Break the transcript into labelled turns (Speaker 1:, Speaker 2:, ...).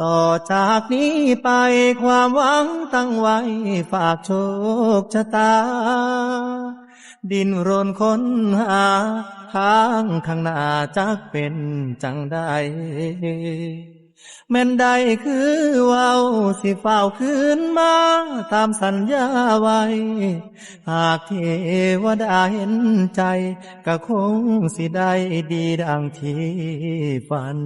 Speaker 1: ต่อจากนี้ไปความหวังตั้งไว้ฝากโชคชะตา ดินรนค้นหาทางข้างหน้าจักเป็นจังใดแม่นใดคือเว้าสิเฝ้าคืนมาตามสัญญาไว้ หากเทวดาเห็นใจก็คงสิได้ดีดังที่ฝัน